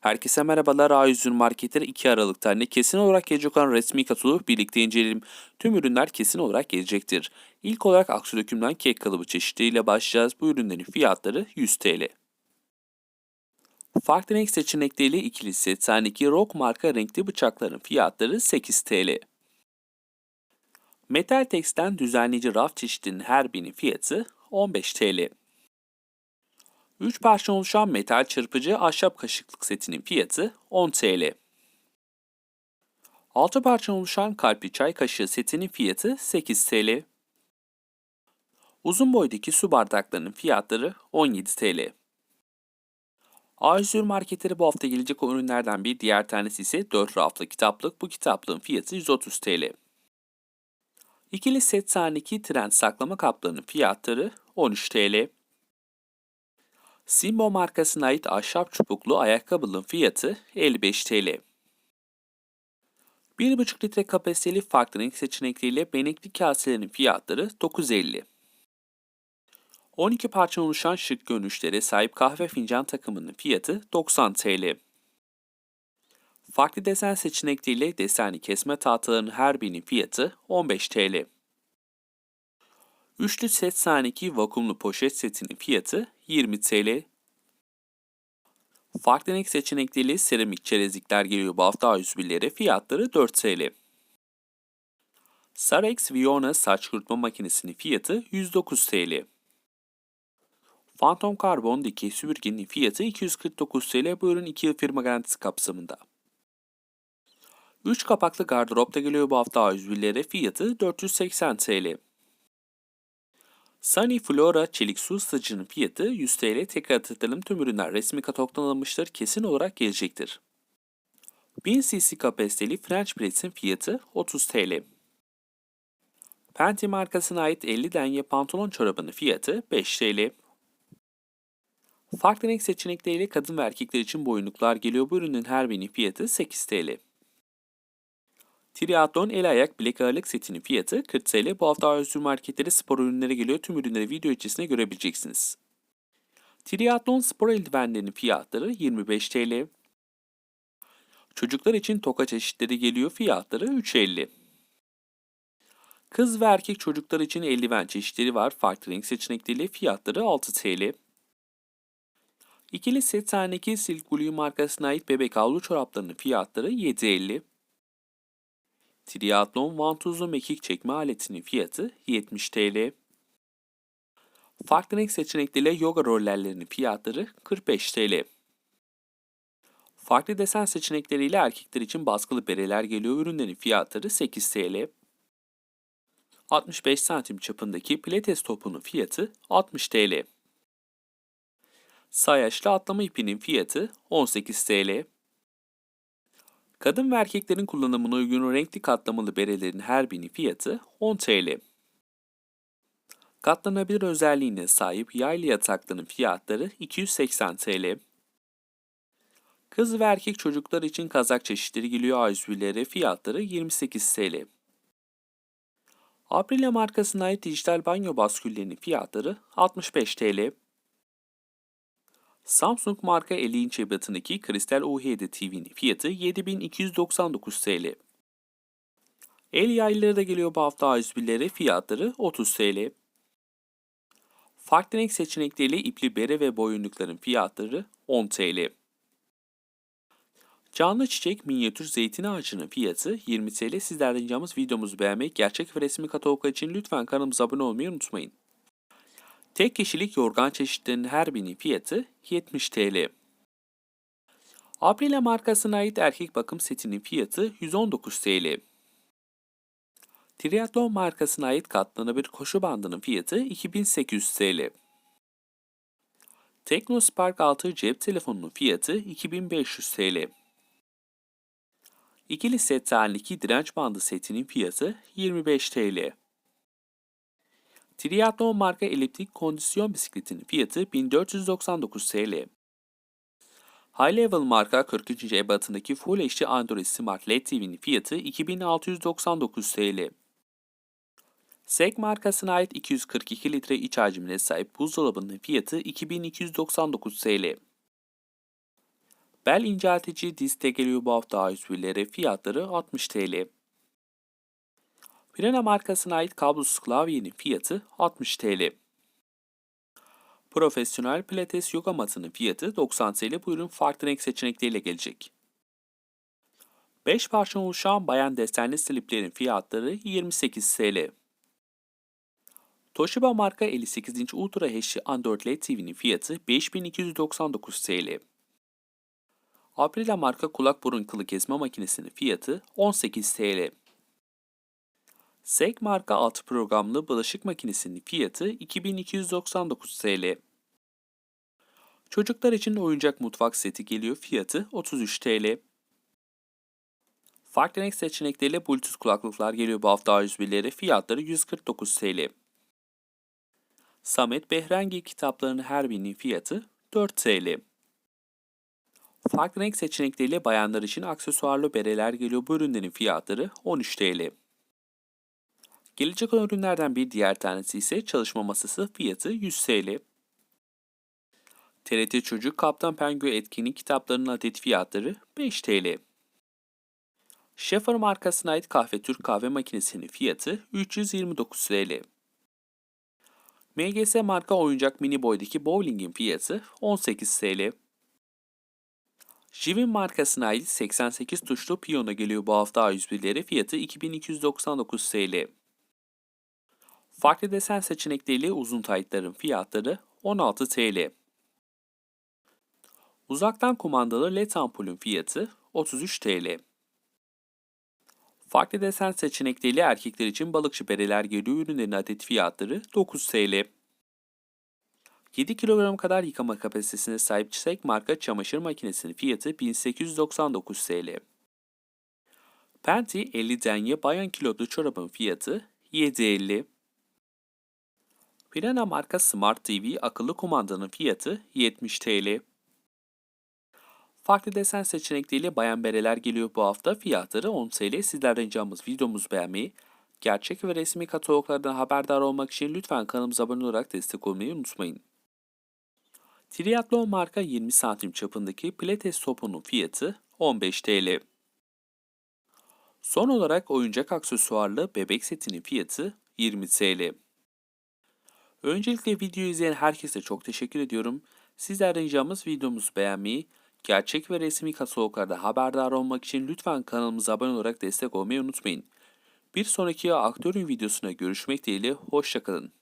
Herkese merhabalar. A101 Marketleri 2 Aralık'ta ne kesin olarak gelecek olan resmi kataloğu birlikte inceleyelim. Tüm ürünler kesin olarak gelecektir. İlk olarak Aksu Döküm'den kek kalıbı çeşitleriyle başlayacağız. Bu ürünlerin fiyatları 100 TL. Farklı renk seçenekleriyle ikili set sahneki Rock marka renkli bıçakların fiyatları 8 TL. Metal Tex'ten düzenleyici raf çeşidinin her birinin fiyatı 15 TL. 3 parça oluşan metal çırpıcı ahşap kaşıklık setinin fiyatı 10 TL. 6 parça oluşan kalpli çay kaşığı setinin fiyatı 8 TL. Uzun boydaki su bardaklarının fiyatları 17 TL. A101 marketleri bu hafta gelecek ürünlerden bir diğer tanesi ise 4 raflı kitaplık. Bu kitaplığın fiyatı 130 TL. İkili set sahneki trend saklama kaplarının fiyatları 13 TL. Simbo markasına ait ahşap çubuklu ayakkabının fiyatı 55 TL. 1,5 litre kapasiteli farklı renk seçenekleriyle benekli kaselerin fiyatları 9.50. 12 parça oluşan şık görünüşlere sahip kahve fincan takımının fiyatı 90 TL. Farklı desen seçenekleriyle desenli kesme tahtalarının her birinin fiyatı 15 TL. Üçlü set sahneki vakumlu poşet setinin fiyatı 20 TL. Farklı renk seçenekleriyle seramik çerezlikler geliyor bu hafta A101'lere fiyatları 4 TL. Sarex Viona saç kurutma makinesinin fiyatı 109 TL. Phantom Carbon dikey süpürgenin fiyatı 249 TL. Bu ürün 2 yıl firma garantisi kapsamında. 3 kapaklı gardırop da geliyor bu hafta A101'lere fiyatı 480 TL. Sunny Flora çelik su ısıtıcının fiyatı 100 TL. Tekrar hatırlatalım tüm ürünler resmi katalogdan alınmıştır. Kesin olarak gelecektir. 1000 cc kapasiteli French Press'in fiyatı 30 TL. Penti markasına ait 50 denye pantolon çorabının fiyatı 5 TL. Farklı renk seçenekleriyle kadın ve erkekler için boyunluklar geliyor. Bu ürünün her birinin fiyatı 8 TL. Triathlon el ayak bilek ağırlık setinin fiyatı 40 TL. Bu hafta A101 marketlere spor ürünleri geliyor. Tüm ürünleri video içerisinde görebileceksiniz. Triathlon spor eldivenlerinin fiyatları 25 TL. Çocuklar için toka çeşitleri geliyor. Fiyatları 3.50. Kız ve erkek çocuklar için eldiven çeşitleri var. Farklı renk seçenekleriyle fiyatları 6 TL. İkili set sahneki Silk Blue markasına ait bebek havlu çoraplarının fiyatları 7.50. Triathlon vantuzlu mekik çekme aletinin fiyatı 70 TL. Farklı renk seçenekleriyle yoga rollerlerinin fiyatları 45 TL. Farklı desen seçenekleriyle erkekler için baskılı bereler geliyor. Ürünlerin fiyatları 8 TL. 65 santim çapındaki pilates topunun fiyatı 60 TL. Sayaçlı atlama ipinin fiyatı 18 TL. Kadın ve erkeklerin kullanımına uygun renkli katlamalı berelerin her birinin fiyatı 10 TL. Katlanabilir özelliğine sahip yaylı yatakların fiyatları 280 TL. Kız ve erkek çocuklar için kazak çeşitleri geliyor A101'lere fiyatları 28 TL. Aprilia markasına ait dijital banyo basküllerinin fiyatları 65 TL. Samsung marka 50 inç ebatındaki kristal UHD TV'nin fiyatı 7299 TL. El yaylıları da geliyor bu hafta A101'lere fiyatları 30 TL. Farklı renk seçenekleriyle ipli bere ve boyunlukların fiyatları 10 TL. Canlı çiçek minyatür zeytin ağacının fiyatı 20 TL. Sizlerden ricamız videomuzu beğenmek, gerçek ve resmi kataloglar için lütfen kanalımıza abone olmayı unutmayın. Tek kişilik yorgan çeşitlerinin her birinin fiyatı 70 TL. Aprilia markasına ait erkek bakım setinin fiyatı 119 TL. Triathlon markasına ait katlanabilir koşu bandının fiyatı 2800 TL. Teknospark 6 cep telefonunun fiyatı 2500 TL. İkili set halindeki direnç bandı setinin fiyatı 25 TL. Triathlon marka eliptik kondisyon bisikletinin fiyatı 1499 TL. High Level marka 43. ebatındaki Full HD Android Smart LED TV'nin fiyatı 2699 TL. SEG markasına ait 242 litre iç hacmine sahip buzdolabının fiyatı 2299 TL. Bel inceltici dizde geliyor bu hafta A101'lere fiyatları 60 TL. Pirena markasına ait kablosuz klavyenin fiyatı 60 TL. Profesyonel pilates yoga matının fiyatı 90 TL bu ürün farklı renk seçenekleriyle gelecek. 5 parça oluşan bayan desenli sliplerin fiyatları 28 TL. Toshiba marka 58 inç Ultra HD Android LED TV'nin fiyatı 5299 TL. Aprilia marka kulak burun kılı kesme makinesinin fiyatı 18 TL. SEG marka 6 programlı bulaşık makinesinin fiyatı 2299 TL. Çocuklar için oyuncak mutfak seti geliyor fiyatı 33 TL. Farklı renk seçenekleriyle Bluetooth kulaklıklar geliyor bu hafta A101'lere fiyatları 149 TL. Samet Behrengi kitaplarının her birinin fiyatı 4 TL. Farklı renk seçenekleriyle bayanlar için aksesuarlı bereler geliyor bu ürünlerin fiyatları 13 TL. Gelecek olan ürünlerden bir diğer tanesi ise çalışma masası fiyatı 100 TL. TRT Çocuk Kaptan Penguin etkinlik kitaplarının adet fiyatları 5 TL. Schaefer markasına ait kahve Türk kahve makinesinin fiyatı 329 TL. MGS marka oyuncak mini boydaki bowlingin fiyatı 18 TL. Jivin markasına ait 88 tuşlu piyano geliyor bu hafta A101'lere fiyatı 2299 TL. Farklı desen seçenekleriyle uzun taytların fiyatları 16 TL. Uzaktan kumandalı led ampulün fiyatı 33 TL. Farklı desen seçenekleriyle erkekler için balıkçı bereler geliyor ürünlerin adet fiyatları 9 TL. 7 kilogram kadar yıkama kapasitesine sahip Çiçek marka çamaşır makinesinin fiyatı 1899 TL. Penti 50 denye bayan kilolu çorabın fiyatı 7.50. Pirana marka Smart TV akıllı kumandanın fiyatı 70 TL. Farklı desen seçenekleriyle bayan bereler geliyor bu hafta. Fiyatları 10 TL. Sizlerden ricamız videomuzu beğenmeyi, gerçek ve resmi kataloglardan haberdar olmak için lütfen kanalımıza abone olarak destek olmayı unutmayın. Triathlon marka 20 santim çapındaki pilates topunun fiyatı 15 TL. Son olarak oyuncak aksesuarlı bebek setinin fiyatı 20 TL. Öncelikle videoyu izleyen herkese çok teşekkür ediyorum. Sizlerden ricamız videomuzu beğenmeyi, gerçek ve resmi kataloglarda haberdar olmak için lütfen kanalımıza abone olarak destek olmayı unutmayın. Bir sonraki aktörün videosuna görüşmek dileğiyle, hoşçakalın.